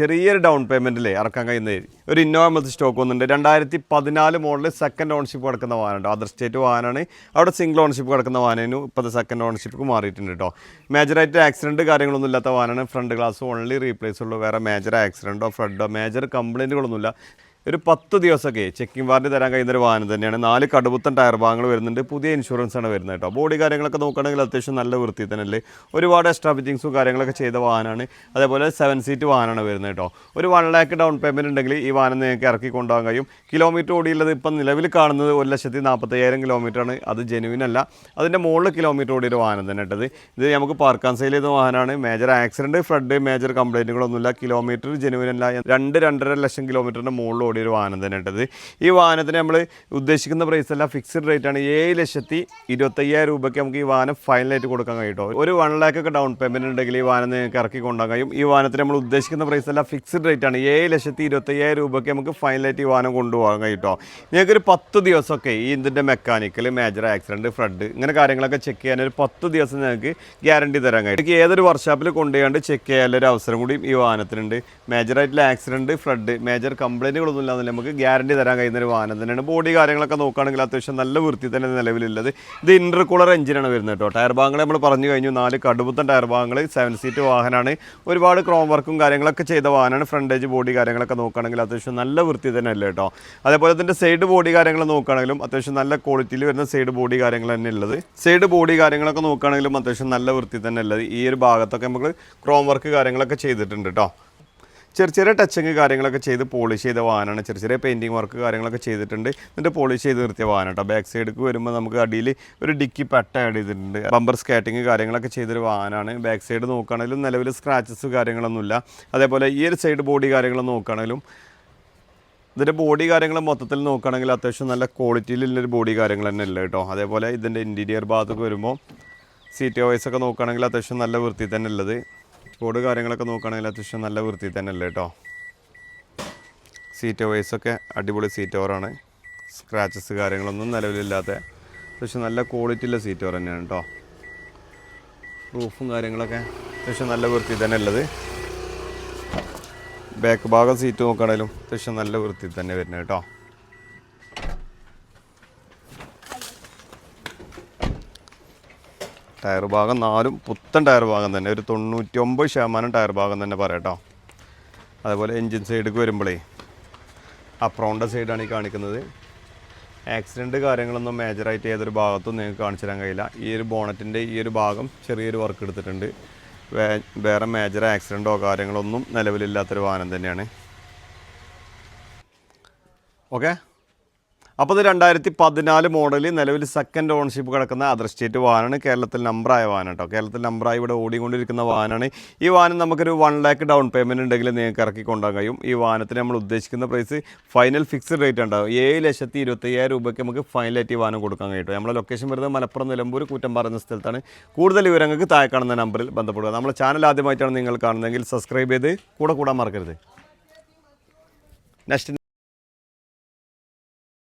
ചെറിയൊരു ഡൗൺ പേയ്മെന്റിലേ ഇറക്കാൻ കഴിയുന്ന ഒരു ഇന്നോവ സ്റ്റോക്ക് വന്നിട്ടുണ്ട്. രണ്ടായിരത്തി പതിനാല് മോഡൽ സെക്കൻഡ് ഓണർഷിപ്പ് കിടക്കുന്ന വാഹനമുണ്ട്. അതർ സ്റ്റേറ്റ് വാഹനമാണ്. അവിടെ സിംഗിൾ ഓണർഷിപ്പ് കിടക്കുന്ന വാഹനം ഇപ്പോഴത്തെ സെക്കൻഡ് ഓണർഷിപ്പ് മാറിയിട്ടുണ്ട് കേട്ടോ മേജറായിട്ട് ആക്സിഡന്റ് കാര്യങ്ങളൊന്നും ഇല്ലാത്ത വാഹനമാണ്. ഫ്രണ്ട് ഗ്ലാസ് ഓൺലി റീപ്ലേസ് ഉള്ളൂ. വേറെ മേജർ ആക്സിഡന്റോ ഫ്ലഡോ മേജർ കംപ്ലൈന്റുകളൊന്നുമില്ല ഒരു പത്ത് ദിവസമൊക്കെ ചെക്കിംഗ് വാറണ്ടി തരാൻ കഴിയുന്ന ഒരു വാഹനം തന്നെയാണ്. നാല് കടുപുത്തൻ ടയർ ഭാഗങ്ങൾ വരുന്നുണ്ട്. പുതിയ ഇൻഷുറൻസ് ആണ് വരുന്നത് കേട്ടോ. ബോഡി കാര്യങ്ങളൊക്കെ നോക്കുകയാണെങ്കിൽ അത്യാവശ്യം നല്ല വൃത്തി തന്നെയല്ലേ? ഒരുപാട് എക്സ്ട്രാ ഫിറ്റിങ്സും കാര്യങ്ങളൊക്കെ ചെയ്ത വാഹനമാണ്. അതേപോലെ സെവൻ സീറ്റ് വാഹനമാണ് വരുന്നത് കേട്ടോ. ഒരു വൺ ലാക്ക് ഡൗൺ പേയ്മെന്റ് ഉണ്ടെങ്കിൽ ഈ വാഹനം നിങ്ങൾക്ക് ഇറക്കി കൊണ്ടുപോകാൻ കഴിയും. കിലോമീറ്റർ ഓടിയുള്ളത് ഇപ്പം നിലവിൽ കാണുന്നത് ഒരു ലക്ഷത്തി നാൽപ്പത്തയ്യായിരം കിലോമീറ്ററാണ് അത് ജെനുവിൻ അല്ല. അതിന്റെ മുകളിൽ കിലോമീറ്റർ ഓടിയ ഒരു വാഹനം തന്നെ കേട്ടത് ഇത്. നമുക്ക് പാർക്കാൻ സെയിൽ ചെയ്ത വാഹനമാണ്. മേജർ ആക്സിഡന്റ് ഫ്ലഡ് മേജർ കംപ്ലൈന്റുകളൊന്നുമില്ല കിലോമീറ്റർ ജെനുവിൻ അല്ല. രണ്ട് രണ്ടര ലക്ഷം കിലോമീറ്ററിന്റെ മുകളിൽ ഓടിയ ഒരു വാഹനം തന്നെ ഈ വാഹനത്തിന് നമ്മൾ ഉദ്ദേശിക്കുന്ന പ്രൈസ് അല്ല ഫിക്സ്ഡ് റേറ്റ് ആണ്. ഏഴ് ലക്ഷത്തി ഇരുപത്തയ്യായിരം രൂപയ്ക്ക് നമുക്ക് ഈ വാഹനം ഫൈനലായിട്ട് കൊടുക്കാൻ കഴിയും ഒരു വൺ ലാക്ക് ഒക്കെ ഡൗൺ പേയ്മെന്റ് ഉണ്ടെങ്കിൽ ഈ വാഹനം നിങ്ങൾക്ക് ഇറക്കി കൊണ്ടുപോകാൻ കഴിയും. ഈ വാഹനത്തിന് നമ്മൾ ഉദ്ദേശിക്കുന്ന പ്രൈസ് അല്ല ഫിക്സ്ഡ് റേറ്റ് ആണ്. ഏഴ് ലക്ഷത്തി ഇരുപത്തയ്യായിരം രൂപയ്ക്ക് നമുക്ക് ഫൈനലായിട്ട് ഈ വാഹനം കൊണ്ടുപോകാൻ കഴിയും നിങ്ങൾക്ക് നിങ്ങൾക്കൊരു പത്ത് ദിവസമൊക്കെ ഈ ഇതിന്റെ മെക്കാനിക്കൽ മേജർ ആക്സിഡന്റ് ഫ്ലഡ് ഇങ്ങനെ കാര്യങ്ങളൊക്കെ ചെക്ക് ചെയ്യാൻ ഒരു പത്ത് ദിവസം നിങ്ങൾക്ക് ഗ്യാരണ്ടി തരാൻ കഴിയും. എനിക്ക് ഏതൊരു വർക്ക്ഷോപ്പിൽ കൊണ്ടുപോയാണ്ട് ചെക്ക് ചെയ്യാനുള്ള ഒരു അവസരം കൂടി ഈ വാഹനത്തിനുണ്ട്. മേജറായിട്ടുള്ള ആക്സിഡന്റ് ഫ്ലഡ് മേജർ കംപ്ലൈന്റുകളൊന്നും ഇല്ലാതെ നമുക്ക് ഗ്യാരണ്ടി തരാൻ കഴിയുന്ന ഒരു വാഹനം തന്നെയാണ്. ബോഡി കാര്യങ്ങളൊക്കെ നോക്കുകയാണെങ്കിൽ അത്യാവശ്യം നല്ല വൃത്തി തന്നെ നിലവിലുള്ളത്. ഇത് ഇന്റർകൂളർ എഞ്ചിനാണ് വരുന്നത് കേട്ടോ. ടയർ ഭാഗങ്ങൾ നമ്മൾ പറഞ്ഞു കഴിഞ്ഞു. നാല് കടുപ്പത്തൻ ടയർ ഭാഗങ്ങൾ സെവൻ സീറ്റ് വാഹനമാണ് ഒരുപാട് ക്രോം വർക്കും കാര്യങ്ങളൊക്കെ ചെയ്ത വാഹനമാണ്. ഏജ് ബോഡി കാര്യങ്ങളൊക്കെ നോക്കുകയാണെങ്കിൽ അത്യാവശ്യം നല്ല വൃത്തി തന്നെ അല്ലേ കേട്ടോ? അതേപോലെ തന്നെ സൈഡ് ബോഡി കാര്യങ്ങൾ നോക്കുകയാണെങ്കിലും അത്യാവശ്യം നല്ല ക്വാളിറ്റിയിൽ വരുന്ന സൈഡ് ബോഡി കാര്യങ്ങൾ തന്നെ ഉള്ളത്. സൈഡ് ബോഡി കാര്യങ്ങളൊക്കെ നോക്കുകയാണെങ്കിലും അത്യാവശ്യം നല്ല വൃത്തി തന്നെ ഉള്ളത്. ഈ ഒരു ഭാഗത്തൊക്കെ നമുക്ക് ക്രോം വർക്ക് കാര്യങ്ങളൊക്കെ ചെയ്തിട്ടുണ്ട് കേട്ടോ. ചെറിയ ചെറിയ ടച്ചിങ് കാര്യങ്ങളൊക്കെ ചെയ്ത് പോളിഷ് ചെയ്ത വാഹനമാണ് ചെറിയ ചെറിയ പെയിന്റിങ് വർക്ക് കാര്യങ്ങളൊക്കെ ചെയ്തിട്ടുണ്ട്. എന്നിട്ട് പോളിഷ് ചെയ്ത് നിർത്തിയ വാഹനം കേട്ടോ ബാക്ക് സൈഡിലേക്ക് വരുമ്പോൾ നമുക്ക് അടിയിൽ ഒരു ഡിക്കി പട്ട ആഡ് ചെയ്തിട്ടുണ്ട്. ബമ്പർ സ്കാറ്റിങ് കാര്യങ്ങളൊക്കെ ചെയ്തൊരു വാഹനമാണ് ബാക്ക് സൈഡ് നോക്കുകയാണെങ്കിലും നിലവിൽ സ്ക്രാച്ചസ് കാര്യങ്ങളൊന്നുമില്ല. അതേപോലെ ഈ ഒരു സൈഡ് ബോഡി കാര്യങ്ങൾ നോക്കുകയാണെങ്കിലും ഇതിന്റെ ബോഡി കാര്യങ്ങൾ മൊത്തത്തിൽ നോക്കുകയാണെങ്കിൽ അത്യാവശ്യം നല്ല ക്വാളിറ്റിയിലുള്ളൊരു ബോഡി കാര്യങ്ങൾ തന്നെ ഉള്ളത് കേട്ടോ അതേപോലെ ഇതിന്റെ ഇന്റീരിയർ ഭാഗത്തൊക്കെ വരുമ്പോൾ സീറ്റ് വൈസൊക്കെ നോക്കുകയാണെങ്കിൽ അത്യാവശ്യം നല്ല വൃത്തി തന്നെ ഉള്ളത്. ബോർഡ് കാര്യങ്ങളൊക്കെ നോക്കുകയാണെങ്കിൽ അത്യാവശ്യം നല്ല വൃത്തി തന്നെ അല്ലേ കേട്ടോ സീറ്റ് വൈസ് ഒക്കെ അടിപൊളി സീറ്റ് ഓവറാണ് സ്ക്രാച്ചസ് കാര്യങ്ങളൊന്നും നിലവിലില്ലാത്ത അത്യാവശ്യം നല്ല ക്വാളിറ്റിയുള്ള സീറ്റ് ഓവർ തന്നെയാണ് കേട്ടോ റൂഫും കാര്യങ്ങളൊക്കെ അത്യാവശ്യം നല്ല വൃത്തി തന്നെ ഉള്ളത്. ബാക്ക് ഭാഗം സീറ്റ് നോക്കുകയാണെങ്കിലും അത്യാവശ്യം നല്ല വൃത്തി തന്നെ വരുന്നത് കേട്ടോ ടയർ ഭാഗം നാലും പുത്തൻ ടയർ ഭാഗം തന്നെ. ഒരു തൊണ്ണൂറ്റി ഒമ്പത് ശതമാനം ടയർ ഭാഗം തന്നെ പറയട്ടോ. അതേപോലെ എൻജിൻ സൈഡിലേക്ക് വരുമ്പോഴേ അപ്രോണ്ട സൈഡാണ് ഈ കാണിക്കുന്നത്. ആക്സിഡന്റ് കാര്യങ്ങളൊന്നും മേജറായിട്ട് ഏതൊരു ഭാഗത്തും നിങ്ങൾക്ക് കാണിച്ചു തരാൻ കഴിയില്ല. ഈ ഒരു ബോണറ്റിന്റെ ഈ ഒരു ഭാഗം ചെറിയൊരു വർക്ക് എടുത്തിട്ടുണ്ട്. വേറെ മേജർ ആക്സിഡന്റോ കാര്യങ്ങളൊന്നും നിലവിലില്ലാത്തൊരു വാഹനം തന്നെയാണ്. ഓക്കെ അപ്പോൾ ഇത് രണ്ടായിരത്തി പതിനാല് മോഡലിൽ നിലവിൽ സെക്കൻഡ് ഓണർഷിപ്പ് കിടക്കുന്ന അതർ സ്റ്റേറ്റ് വാഹനമാണ് കേരളത്തിൽ നമ്പറായ വാഹനം കേട്ടോ കേരളത്തിൽ നമ്പറായി ഇവിടെ ഓടിക്കൊണ്ടിരിക്കുന്ന വാഹനമാണ് ഈ വാഹനം നമുക്കൊരു വൺ ലാക്ക് ഡൗൺ പേയ്മെന്റ് ഉണ്ടെങ്കിൽ നിങ്ങൾക്ക് ഇറക്കി കൊണ്ടുപോകാൻ കഴിയും. ഈ വാഹനത്തിന് നമ്മൾ ഉദ്ദേശിക്കുന്ന പ്രൈസ് ഫൈനൽ ഫിക്സ്ഡ് റേറ്റ് ഉണ്ടാവും ഏഴ് ലക്ഷത്തി ഇരുപത്തയ്യായിരം രൂപയ്ക്ക് നമുക്ക് ഫൈനലായിട്ട് ഈ വാഹനം കൊടുക്കാൻ കഴിയും നമ്മുടെ ലൊക്കേഷൻ വരുന്നത് മലപ്പുറം നിലമ്പൂർ കൂറ്റം എന്ന സ്ഥലത്താണ്. കൂടുതൽ വിവരങ്ങൾക്ക് താഴെ കാണുന്ന നമ്പറിൽ ബന്ധപ്പെടുക. നമ്മുടെ ചാനൽ ആദ്യമായിട്ടാണ് നിങ്ങൾ കാണുന്നതെങ്കിൽ സബ്സ്ക്രൈബ് ചെയ്ത് കൂടെ കൂടാൻ മറക്കരുത്. നെക്സ്റ്റ്